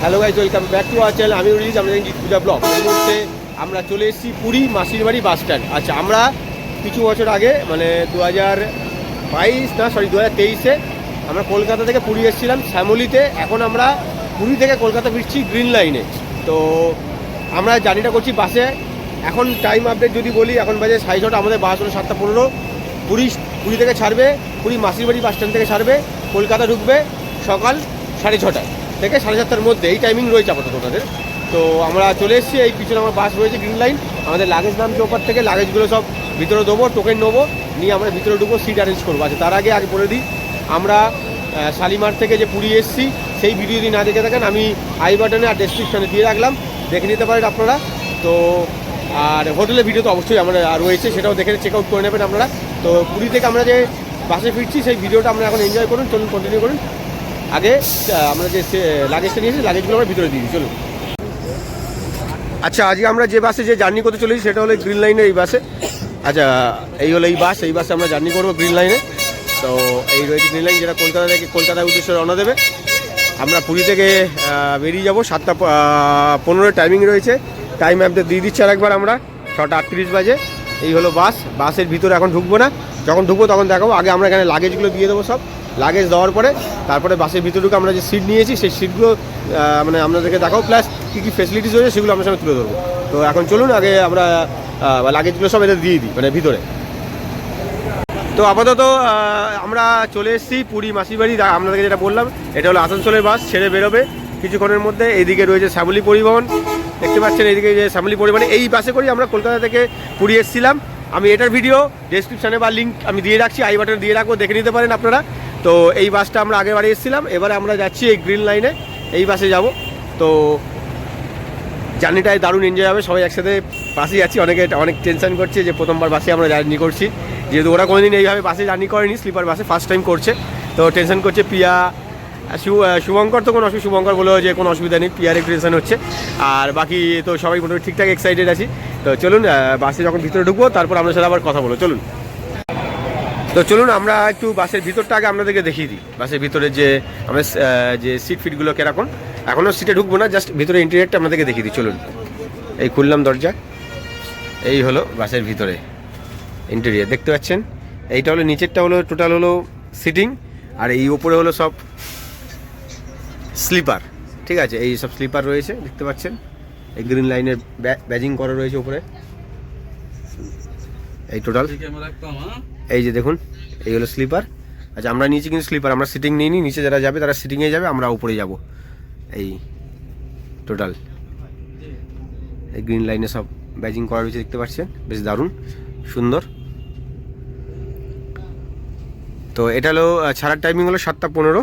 Hello guys welcome back to our channel আমি release আমরা জিৎ পূজা blog এই মুহূর্তে আমরা চলে এসেছি পুরী মাসির বাড়ি বাস স্ট্যান্ড আচ্ছা আমরা কিছু বছর আগে মানে দু হাজার বাইশ না সরি দু হাজার তেইশে আমরা কলকাতা থেকে পুরী এসেছিলাম, শ্যামলিতে। এখন আমরা পুরী থেকে কলকাতা ফিরছি গ্রিন লাইনে তো আমরা জার্নিটা করছি বাসে এখন টাইম আপডেট যদি বলি, এখন বাজে সাড়ে ছটা, আমাদের বাস হলো সাতটা পনেরো। পুরী পুরী থেকে ছাড়বে, পুরী মাসির বাড়ি বাস স্ট্যান্ড থেকে ছাড়বে, কলকাতা ঢুকবে সকাল সাড়ে ছটায়। থেকে সাড়ে সাতটার মধ্যে, এই টাইমিং রয়েছে আপাতত ওনাদের। তো আমরা চলে এসেছি, এই পিছনে আমার বাস রয়েছে গ্রিন লাইন আমাদের লাগেজ নাম চৌপার থেকে লাগেজগুলো সব ভিতরে দেবো টোকেন নেব, নিয়ে আমরা ভিতরে ঢুকবো সিট অ্যারেঞ্জ করব। আচ্ছা তার আগে আগে বলে দিই, আমরা শালিমার থেকে যে পুরী এসেছি, সেই ভিডিও যদি না দেখে থাকেন, আমি আই বাটনে আর ডেসক্রিপশনে দিয়ে রাখলাম, দেখে নিতে পারেন আপনারা। তো, আর হোটেলের ভিডিও তো অবশ্যই আমরা আর রয়েছে, সেটাও দেখে চেক আউট করে নেবেন আপনারা। তো পুরী থেকে আমরা যে বাসে ফিরছি, সেই ভিডিওটা আমরা এখন এনজয় করুন, চলুন কন্টিনিউ করুন। আগে আমরা যে লাগেজটা নিয়েছি, লাগেজগুলো আমরা ভিতরে দিই, চলুন। আচ্ছা আজকে আমরা যে বাসে যে জার্নি করতে চলেছি, সেটা হলো গ্রিন লাইনের এই বাসে। আচ্ছা এই হলো এই বাস, এই বাসে আমরা জার্নি করব গ্রিন লাইনে। তো, এই রয়েছে গ্রিন লাইন যেটা কলকাতা থেকে, কলকাতার উদ্দেশ্যে রওনা দেবে। আমরা পুরী থেকে বেরিয়ে যাব, সাতটা পনেরো টাইমিং রয়েছে। টাইম অ্যাপতে দিয়ে দিচ্ছি আর একবার আমরা, ছটা আটত্রিশ বাজে। এই হলো বাস, বাসের ভিতরে এখন ঢুকবো না। যখন ঢুকবো তখন দেখাবো। আগে আমরা এখানে লাগেজগুলো দিয়ে দেবো সব। লাগেজ দেওয়ার পরে তারপরে বাসের ভিতরে ঢুকে আমরা যে সিট নিয়েছি, সেই সিটগুলো মানে আপনাদেরকে দেখাও প্লাস কী কী ফেসিলিটিস রয়েছে সেগুলো আপনার সামনে তুলে ধরবো। তো এখন চলুন, আগে আমরা লাগেজগুলো সব এদের দিয়ে দিই মানে ভিতরে। তো আপাতত আমরা চলে এসেছি পুরী মাসির বাড়ি আপনাদেরকে যেটা বললাম, এটা হলো আসানসোলের বাস, ছেড়ে বেরোবে। কিছুক্ষণের মধ্যে এইদিকে রয়েছে শ্যামলী পরিবহন। দেখতে পাচ্ছেন এইদিকে যে শ্যামলী পরিবহনে, এই বাসে করেই আমরা কলকাতা থেকে পুরী এসেছিলাম। আমি এটার ভিডিও ডেসক্রিপশানে বা লিঙ্ক আমি দিয়ে রাখছি আই বাটনে দিয়ে রাখব, দেখে নিতে পারেন আপনারা। তো এই বাসটা আমরা আগের বারে এসেছিলাম, এবারে আমরা যাচ্ছি এই গ্রিন লাইনে এই বাসে যাব। তো জার্নিটায় দারুণ এনজয় হবে, সবাই একসাথে বাসে যাচ্ছি, অনেকে অনেক টেনশন করছে যে প্রথমবার বাসে আমরা জার্নি করছি। যেহেতু ওরা কোনোদিন এইভাবে বাসে জার্নি করেনি স্লিপার বাসে ফার্স্ট টাইম করছে। তো টেনশন করছে পিয়া শুভঙ্কর তো কোনো অসুবিধা, শুভঙ্কর বলে যে কোনো অসুবিধা নেই পিয়ার একটু টেনশন হচ্ছে। আর বাকি তো সবাই মোটামুটি ঠিকঠাক এক্সাইটেড আছি। তো চলুন বাসে যখন ভিতরে ঢুকবো, তারপর আপনার সাথে আবার কথা বলো চলুন। তো চলুন আমরা একটু বাসের ভিতরটা আগে আপনাদেরকে দেখিয়ে দিই। বাসের ভিতরে যে আহ, যে সিট ফিটগুলো কীরকম এখনও সিটে ঢুকবো না জাস্ট ভিতরে ইন্টেরিয়ারটা আপনাদেরকে দেখিয়ে দিই। চলুন। এই খুললাম দরজা। এই হলো বাসের ভিতরে ইন্টেরিয়ার দেখতে পাচ্ছেন? এইটা হলো নিচেরটা হলো টোটাল হলো সিটিং আর এই উপরে হলো সব স্লিপার ঠিক আছে এই সব স্লিপার রয়েছে দেখতে পাচ্ছেন? এই গ্রিন লাইনের ব্যাজিং করা রয়েছে উপরে। এই টোটাল এই যে দেখুন, এই হলো স্লিপার। আচ্ছা আমরা নিচে কিন্তু স্লিপার, আমরা সিটিং নিইনি, নিচে যারা যাবে তারা সিটিংয়ে যাবে, আমরা উপরে যাব। এই টোটাল এই গ্রিন লাইনে সব ব্যাজিং করা রয়েছে, দেখতে পাচ্ছেন? বেশ দারুণ, সুন্দর। তো এটা হলো ছাড়ার টাইমিং হলো সাতটা পনেরো,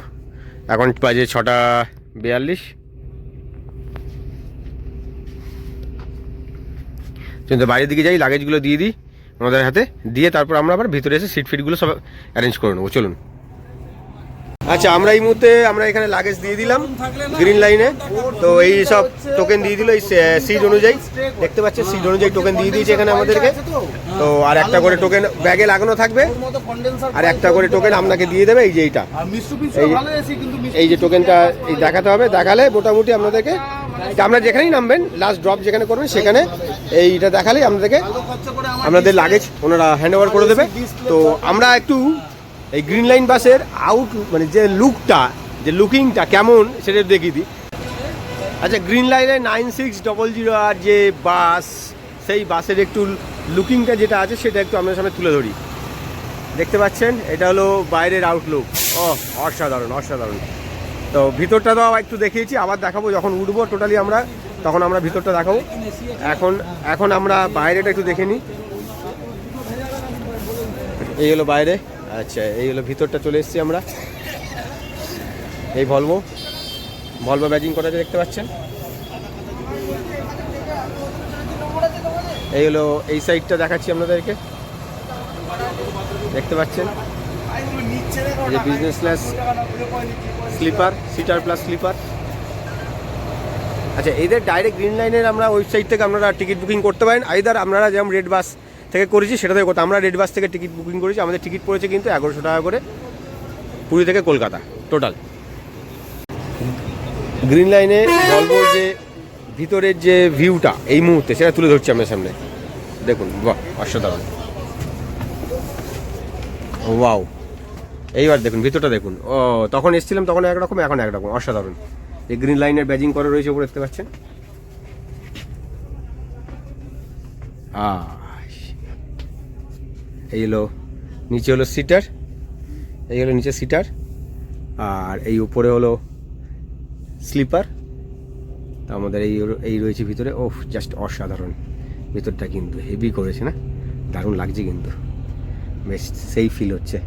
এখন বাজে ছটা বিয়াল্লিশ। কিন্তু বাইরের দিকে যাই লাগেজগুলো দিয়ে দিই। আমাদের হাতে দিয়ে তারপর আমরা আবার ভিতরে এসে সিট ফিটগুলো সব অ্যারেঞ্জ করে নেব। চলুন। আচ্ছা আমরা এই মুহূর্তে আমরা এখানে লাগেজ দিয়ে দিলাম গ্রিন লাইনে তো এই সব টোকেন দিয়ে দিল এই সিট অনুযায়ী। দেখতে পাচ্ছেন সিট অনুযায়ী টোকেন দিয়ে দিয়েছে এখানে আমাদেরকে। তো আর একটা করে টোকেন ব্যাগে লাগানো থাকবে। আর একটা করে টোকেন আপনাকে দিয়ে দেবে এই যে এইটা। এই যে টোকেনটা এই দেখাতে হবে। দেখালে মোটামুটি আপনাদেরকে আপনারা যেখানেই নামবেন লাস্ট ড্রপ যেখানে করবেন, সেখানে এইটা দেখালেই আপনাদেরকে আপনাদের লাগেজ ওনারা হ্যান্ড ওভার করে দেবে। তো আমরা একটু এই গ্রিন লাইন বাসের আউট মানে যে লুকটা যে লুকিংটা কেমন, সেটা দেখিয়ে দিই। আচ্ছা গ্রিন লাইনে নাইন সিক্স ডবল জিরো আর যে বাস, সেই বাসের একটু লুকিংটা যেটা আছে, সেটা একটু আপনার সামনে তুলে ধরি। দেখতে পাচ্ছেন, এটা হলো বাইরের আউটলুক ও অসাধারণ অসাধারণ। তো ভিতরটা তো একটু দেখিয়েছি, আবার দেখাবো যখন উঠবো টোটালি আমরা, তখন আমরা ভিতরটা দেখাবো। এখন এখন আমরা বাইরেটা একটু দেখে নিই। এই হলো বাইরে আচ্ছা এই হলো ভিতরটা চলে এসেছি আমরা। এই ভলভো ভলভো ব্যাজিং আছে দেখতে পাচ্ছেন? এই হলো, এই সাইডটা দেখাচ্ছি আপনাদেরকে। দেখতে পাচ্ছেন? যে business class sleeper seater plus sleeper আচ্ছা এদের ডাইরেক্ট গ্রিন লাইনের আমরা ওয়েবসাইট থেকে আপনারা টিকিট বুকিং করতে পারেন। আইদার আপনারা যেমন রেড বাস থেকে করেছি, সেটা থেকে আমরা রেড বাস থেকে টিকিট বুকিং করেছি। আমাদের টিকিট পড়েছে কিন্তু এগারোশো টাকা করে পুরী থেকে কলকাতা টোটাল গ্রিন লাইনে ভলভোর যে ভিতরের যে ভিউটা এই মুহূর্তে, সেটা তুলে ধরছি আপনার সামনে। দেখুন, বাহ, অসাধারণ। ওয়াও এইবার দেখুন, ভিতরটা দেখুন। ও, তখন এসেছিলাম, তখন একরকম এখন একরকম অসাধারণ। এই গ্রিন লাইনের ব্যাজিং করা রয়েছে উপরে, দেখতে পাচ্ছেন? এই হলো, নিচে হলো সিটার এই হলো নিচে সিটার আর এই উপরে হলো স্লিপার আমাদের এই এই রয়েছে ভিতরে ও জাস্ট অসাধারণ। ভিতরটা কিন্তু হেভি করেছে না? দারুণ লাগছে কিন্তু। বেশ, সেই ফিল হচ্ছে।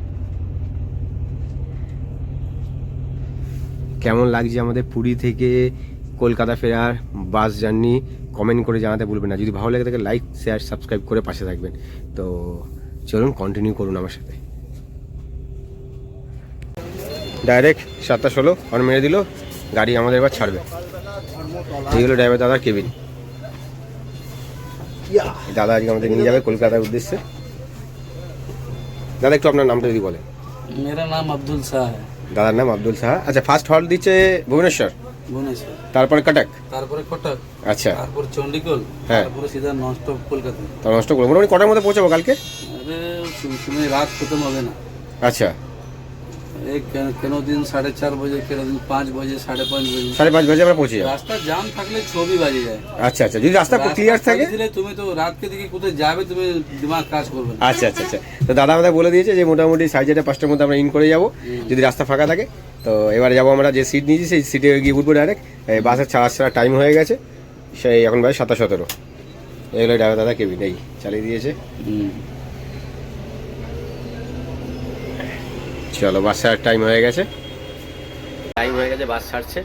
কেমন লাগছে আমাদের পুরী থেকে কলকাতা ফেরার বাস জার্নি? কমেন্ট করে জানাতে ভুলবেন না। যদি ভালো লাগে থাকে লাইক শেয়ার সাবস্ক্রাইব করে পাশে থাকবেন। তো চলুন কন্টিনিউ করুন আমার সাথে। ডাইরেক্ট সাতটা ষোলো হর্ন মেরে দিল, গাড়ি আমাদের এবার ছাড়বে। এই হলো ড্রাইভার দাদার কেবিন দাদা আজকে আমাদের নিয়ে যাবে কলকাতার উদ্দেশ্যে। দাদা, একটু আপনার নামটা যদি বলেন। মেরা নাম আব্দুল শাহ দাদার নাম আব্দুল সাহা। আচ্ছা ফার্স্ট হল দিচ্ছে ভুবনেশ্বর? ভুবনেশ্বর। তারপরে কটক? তারপরে কটক আচ্ছা। তারপর চন্ডিগড় হ্যাঁ। তারপরে সিধা নষ্ট কলকাতা। তো নষ্ট করব মোটামুটি কটার মধ্যে পৌঁছাবো কালকে? আরে তুমি রাত খতম হবে না। আচ্ছা। কেন দিন সাড়ে চার বাজে কেন দিন পাঁচ বাজে সাড়ে পাঁচ বাজে। সাড়ে পাঁচ বাজে আমরা পৌঁছে রাস্তা জাম থাকলে ছবি বাজে যায়। আচ্ছা আচ্ছা। যদি রাস্তা ক্লিয়ার থাকে দিলে তুমি তো রাতকে দিকে কোথায় যাবে তুমি দিমাগ কাজ করবে আচ্ছা আচ্ছা আচ্ছা। তো দাদা আমাদের বলে দিয়েছে যে মোটামুটি সাড়ে চারটে পাঁচটার মধ্যে আমরা ইন করে যাব। যদি রাস্তা ফাঁকা থাকে তো এবারে যাব আমরা যে সিট নিয়েছি সেই সিটে গিয়ে উঠবো ডাইরেক্ট বাসের ছাড়া ছাড়া টাইম হয়ে গেছে। সেই এখন বাজে সাতাশ সতেরো। এগুলো ড্রাইভার দাদা কেবিন এই চালিয়ে দিয়েছে। হুম। চলো বাস ছাড়ার টাইম হয়ে গেছে। টাইম হয়ে গেছে বাস ছাড়ছে।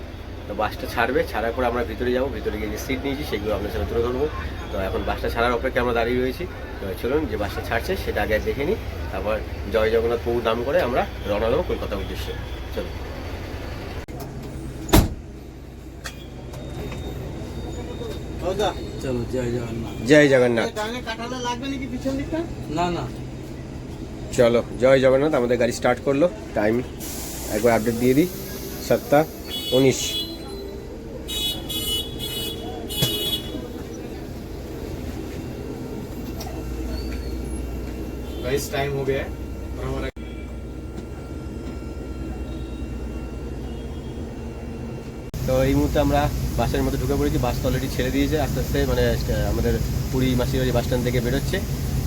তো বাসটা ছাড়বে ছাড়ার পর আমরা ভিতরে যাব ভিতরে গিয়ে যে সিট নিয়েছি সেগুলো আপনার সাথে তুলে ধরবো। তো এখন বাসটা ছাড়ার অপেক্ষা আমরা দাঁড়িয়ে রয়েছি। তো চলুন যে বাসটা ছাড়ছে সেটা আগে দেখে নিই। তারপর জয় জগন্নাথ প্রভু নাম করে আমরা রওনা দেবো কলকাতার উদ্দেশ্যে। চলুন। চলো জয় জগন্নাথ। জয় জগন্নাথ। না না। চলো জয় জগন্নাথ আমাদের গাড়ি স্টার্ট করলো টাইম একবার আপডেট দিয়ে দিই সাতটা উনিশ गाइस टाइम हो गया है और हमारा তো এই মুহূর্তে আমরা বাসের মধ্যে ঢুকে পড়েছি বাস তো অলরেডি ছেড়ে দিয়েছে আস্তে আস্তে মানে আহ, আমাদের পুরী মাসিবাড়ি বাস স্ট্যান্ড থেকে বেরোচ্ছে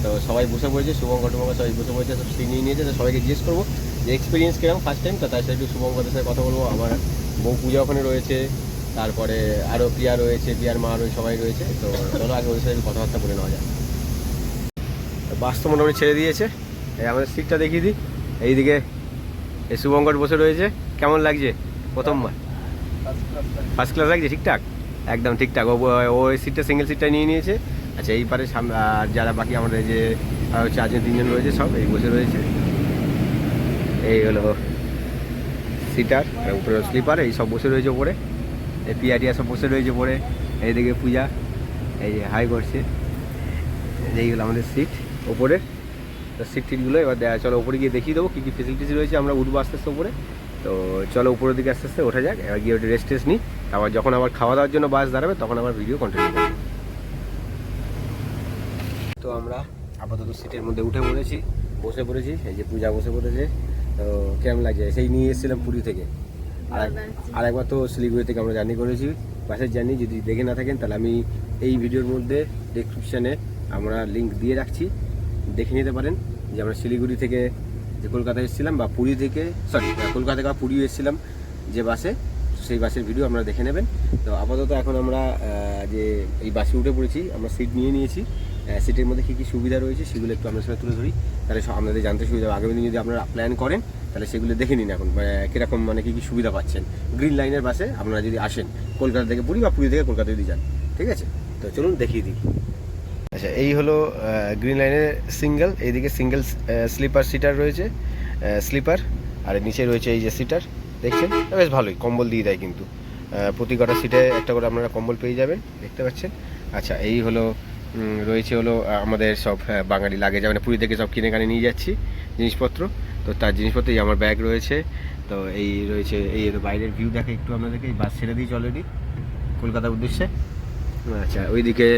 তো সবাই বসে পড়েছে শুভঙ্কর টুভঙ্কর সবাই বসে পড়েছে সব সিট নিয়ে নিয়েছে তো সবাইকে জিজ্ঞেস করব যে এক্সপিরিয়েন্স কীরকম ফার্স্ট টাইম তো তার সাথে একটু শুভঙ্করের সাথে কথা বলব আমার বউ পূজা ওখানে রয়েছে তারপরে আরও প্রিয়া রয়েছে প্রিয়ার মা রয়েছে সবাই রয়েছে তো চলো আগে ওদের সাথে কথাবার্তা বলে নেওয়া যায় বাস তো মোটামুটি ছেড়ে দিয়েছে এই আমাদের সিটটা দেখিয়ে দিই এইদিকে এই শুভঙ্কর বসে রয়েছে কেমন লাগছে প্রথমবার ফার্স্ট ক্লাস লাগছে ঠিকঠাক একদম ঠিকঠাক ও ওই সিটটা সিঙ্গেল সিটটা নিয়ে নিয়েছে আচ্ছা এই পারে আর যারা বাকি আমাদের যে আরও চারজন তিনজন রয়েছে, সব এই বসে রয়েছে। এই হলো সিটার, আর উপরে স্লিপার, এই সব বসে রয়েছে ওপরে এই পিয়াটিয়া সব বসে রয়েছে উপরে। এইদিকে পূজা, এই যে হাই করছে। এইগুলো আমাদের সিট ওপরে তো সিট টিটগুলো এবার দেখা চলো ওপরে গিয়ে দেখিয়ে দেবো কী কী ফেসিলিটিস রয়েছে। আমরা উঠবো আস্তে আস্তে ওপরে তো চলো উপরের দিকে আস্তে আস্তে ওঠা যাক। এবার গিয়ে রেস্ট টেস্ট নিই। তারপর যখন আবার খাওয়া দাওয়ার জন্য বাস দাঁড়াবে, তখন আবার ভিডিও কন্টিনিউ করব। তো আমরা আপাতত সিটের মধ্যে উঠে পড়েছি বসে পড়েছি এই যে পূজা বসে পড়েছে তো কেমন লাগছে? সেই নিয়ে এসেছিলাম পুরী থেকে। আর আর একবার তো শিলিগুড়ি থেকে আমরা জার্নি করেছি। বাসের জার্নি যদি দেখে না থাকেন তাহলে আমি এই ভিডিওর মধ্যে ডেসক্রিপশানে আমরা লিঙ্ক দিয়ে রাখছি। দেখে নিতে পারেন যে আমরা শিলিগুড়ি থেকে যে কলকাতায় এসেছিলাম বা পুরী থেকে সরি কলকাতা থেকে পুরী এসেছিলাম যে বাসে সেই বাসের ভিডিও আপনারা দেখে নেবেন। তো আপাতত এখন আমরা যে এই বাসে উঠে পড়েছি আমরা সিট নিয়ে নিয়েছি। সিটের মধ্যে কী কী সুবিধা রয়েছে সেগুলো একটু আপনার সাথে তুলে ধরি। তাহলে আপনাদের জানতে সুবিধা হবে। আগামী দিন যদি আপনারা প্ল্যান করেন, তাহলে সেগুলো দেখে নিন এখন মানে কীরকম মানে কী কী সুবিধা পাচ্ছেন। গ্রিন লাইনের বাসে আপনারা যদি আসেন, কলকাতা থেকে পুরী বা পুরী থেকে কলকাতা যদি যান, ঠিক আছে? তো চলুন দেখিয়ে দিই। আচ্ছা এই হলো গ্রিন লাইনের সিঙ্গেল এইদিকে সিঙ্গেল স্লিপার সিটার রয়েছে স্লিপার আর নিচে রয়েছে এই যে সিটার দেখছেন? বেশ ভালোই, কম্বল দিয়ে দেয় কিন্তু। প্রতি কটা সিটে একটা করে আপনারা কম্বল পেয়ে যাবেন, দেখতে পাচ্ছেন? আচ্ছা এই হলো রয়েছে হলো আমাদের সব আহ, বাঙালি লাগে মানে পুরী থেকে সব কিনে কানে নিয়ে যাচ্ছি জিনিসপত্র। তো তার জিনিসপত্র এই আমার ব্যাগ রয়েছে। তো এই রয়েছে এই বাইরের ভিউ দেখে একটু আপনাদেরকে এই বাস ছেড়ে দিয়েছি অলরেডি কলকাতার উদ্দেশ্যে। আচ্ছা ওইদিকে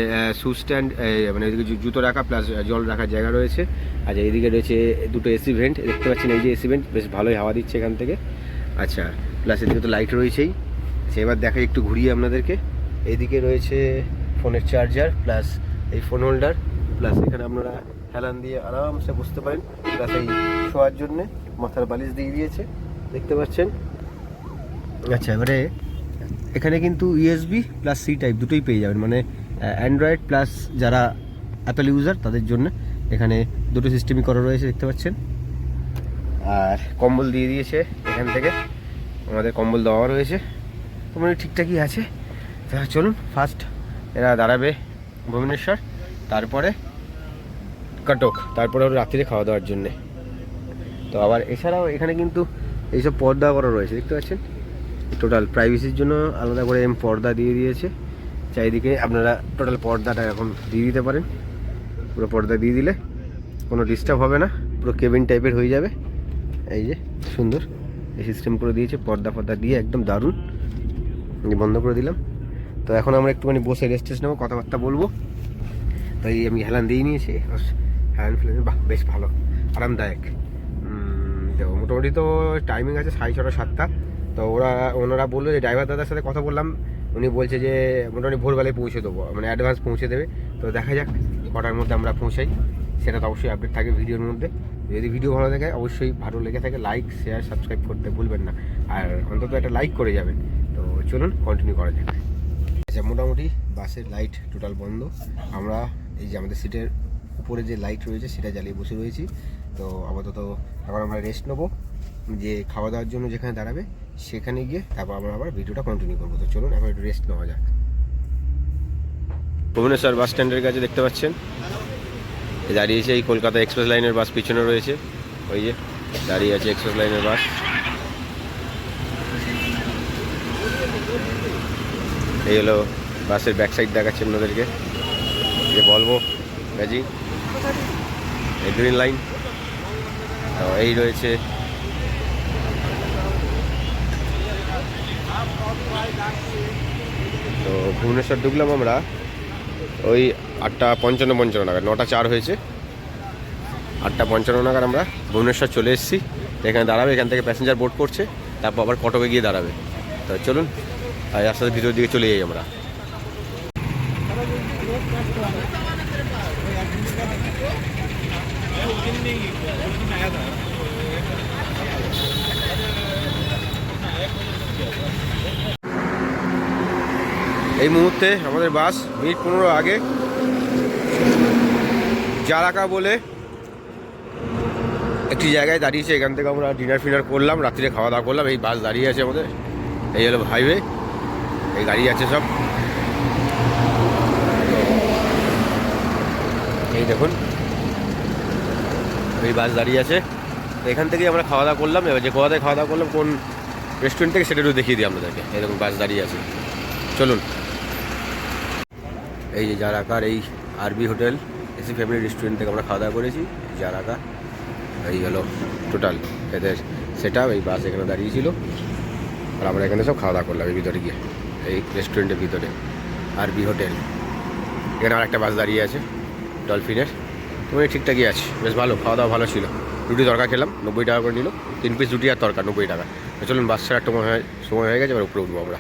শু স্ট্যান্ড মানে ওইদিকে জুতো রাখা প্লাস জল রাখার জায়গা রয়েছে। আচ্ছা এইদিকে রয়েছে দুটো এসি ভেন্ট দেখতে পাচ্ছেন এই যে এসি ভেন্ট বেশ ভালোই হাওয়া দিচ্ছে এখান থেকে। আচ্ছা প্লাস এদিকে তো লাইট রয়েছেই। আচ্ছা এবার দেখাই একটু ঘুরিয়ে আপনাদেরকে। এইদিকে রয়েছে ফোনের চার্জার প্লাস এই ফোন হোল্ডার প্লাস এখানে আপনারা হেলান দিয়ে আরামসে বসতে পারেন প্লাস এই শোয়ার জন্যে মাথার বালিশ দিয়ে দিয়েছে, দেখতে পাচ্ছেন? আচ্ছা এবারে এখানে কিন্তু ইউএসবি প্লাস সি টাইপ দুটোই পেয়ে যাবেন। মানে অ্যান্ড্রয়েড প্লাস যারা অ্যাপেল ইউজার তাদের জন্য এখানে দুটো সিস্টেমই করা রয়েছে, দেখতে পাচ্ছেন? আর কম্বল দিয়ে দিয়েছে এখান থেকে। আমাদের কম্বল দেওয়া রয়েছে। তো মানে ঠিকঠাকই আছে। তা চলুন ফার্স্ট এরা দাঁড়াবে। ভুবনেশ্বর, তারপরে কটক, তারপরে রাত্রিরে খাওয়া দাওয়ার জন্যে। তো আবার এছাড়াও এখানে কিন্তু এইসব পর্দা করা রয়েছে, দেখতে পাচ্ছেন? টোটাল প্রাইভেসির জন্য আলাদা করে এম পর্দা দিয়ে দিয়েছে। চারিদিকে আপনারা টোটাল পর্দাটা এখন দিয়ে দিতে পারেন। পুরো পর্দা দিয়ে দিলে কোনো ডিস্টার্ব হবে না, পুরো কেবিন টাইপের হয়ে যাবে। এই যে, সুন্দর। এই সিস্টেম করে দিয়েছে পর্দা ফর্দা দিয়ে একদম দারুণ। বন্ধ করে দিলাম। তো এখন আমরা একটুখানি বসে রেস্ট নেব, কথাবার্তা বলব। তাই আমি হেলান দিয়ে নিয়েছি। হেলান ফেলান বাহ, বেশ ভালো। আরামদায়ক। তো মোটামুটি তো টাইমিং আছে সাড়ে ছটা, সাতটা। তো ওরা, ওনারা বলল যে ড্রাইভার দাদার সাথে কথা বললাম। উনি বলছে যে মোটামুটি ভোরবেলায় পৌঁছে দেবো মানে অ্যাডভান্স পৌঁছে দেবে। তো দেখা যাক, কটার মধ্যে আমরা পৌঁছাই। সেটা তো অবশ্যই আপডেট থাকে ভিডিওর মধ্যে। যদি ভিডিও ভালো লাগে, অবশ্যই ভালো লেগে থাকে লাইক শেয়ার সাবস্ক্রাইব করতে ভুলবেন না। আর অন্তত একটা লাইক করে যাবেন। তো চলুন কন্টিনিউ করা যাক। আচ্ছা মোটামুটি বাসের লাইট টোটাল বন্ধ। আমরা এই যে আমাদের সিটের উপরে যে লাইট রয়েছে, সেটা জ্বালিয়ে বসে রয়েছি। তো আপাতত এখন আমরা রেস্ট নেব। যে খাওয়া দাওয়ার জন্য যেখানে দাঁড়াবে, সেখানে গিয়ে তারপর আমরা আবার ভিডিওটা কন্টিনিউ করব। তো চলুন, এখন একটু রেস্ট নেওয়া যাক। ভুবনেশ্বর বাস স্ট্যান্ডের কাছে দেখতে পাচ্ছেন? দাঁড়িয়েছে এই কলকাতা এক্সপ্রেস লাইনের বাস পিছনে রয়েছে। ওই যে দাঁড়িয়ে আছে এক্সপ্রেস লাইনের বাস এই হলো বাসের ব্যাক সাইড দেখাচ্ছে আপনাদেরকে। যে বলব ম্যাজিক এই গ্রিন লাইন এই রয়েছে তো ভুবনেশ্বর ঢুকলাম আমরা। ওই আটটা পঞ্চান্ন পঞ্চান্ন নাগাদ, নটা চার হয়েছে। আটটা পঞ্চান্ন নাগাদ আমরা ভুবনেশ্বর চলে এসেছি। এখানে দাঁড়াবে, এখান থেকে প্যাসেঞ্জার বোর্ড করছে, তারপর আবার কটকে গিয়ে দাঁড়াবে। তো চলুন আর রাস্তার ভিতরের দিকে চলে যাই আমরা। এই মুহূর্তে আমাদের বাস মিনিট পনেরো আগে জারাকা বলে একটি জায়গায় দাঁড়িয়েছে। এখান থেকে আমরা ডিনার ফিনার করলাম, রাত্রিরে খাওয়া দাওয়া করলাম। এই বাস দাঁড়িয়ে আছে আমাদের। এই হলো হাইওয়ে এই গাড়ি আছে সব। এই দেখুন, এই বাস দাঁড়িয়ে আছে। এখান থেকেই আমরা খাওয়া দাওয়া করলাম। এবার যে কোয়াতে খাওয়া দাওয়া করলাম, কোন রেস্টুরেন্ট থেকে সেটা একটু দেখিয়ে দিই আপনাদেরকে। এরকম বাস দাঁড়িয়ে আছে। চলুন। এই যে জারাকার, এই আরবি হোটেল। এসি ফ্যামিলি রেস্টুরেন্ট থেকে আমরা খাওয়া দাওয়া করেছি। জারাকা, এই হলো টোটাল এদের সেটা এই বাস এখানে দাঁড়িয়েছিল। আর আমরা এখানে সব খাওয়া দাওয়া করলাম, এই ভিতরে গিয়ে। এই রেস্টুরেন্টের ভিতরে, আরবি হোটেল। এখানে আর একটা বাস দাঁড়িয়ে আছে, ডলফিনের। তো এই ঠিকঠাকই আছে, বেশ ভালো খাওয়া দাওয়া ভালো ছিল। রুটি তরকা খেলাম, নব্বই টাকা করে নিল। তিন পিস রুটি আর তরকা, নব্বই টাকা। চলুন, বাস ছাড়া সময় হয়ে সময় হয়ে গেছে, এবার উপরে উঠবো আমরা।